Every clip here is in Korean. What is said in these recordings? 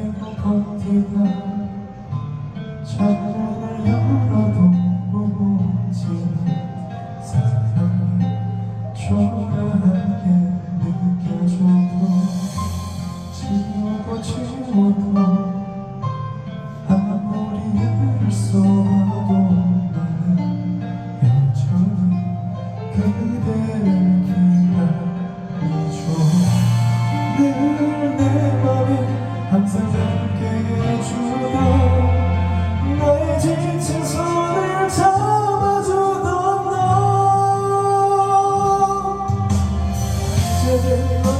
행복한지가 창문을 열어도 무지만 사랑이 초라하게 느껴져도 지우고 지워도 아무리 애를 쏟아도 나는 여전히 Yürüyorum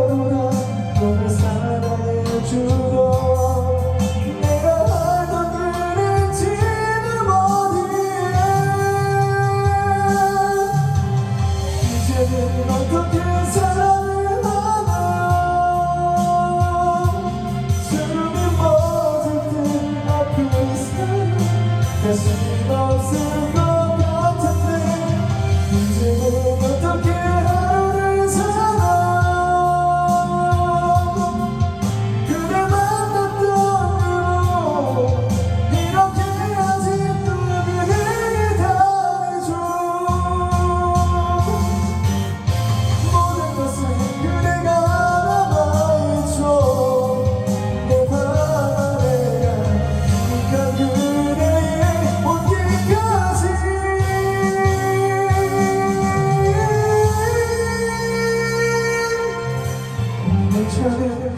Yes, it goes in chão.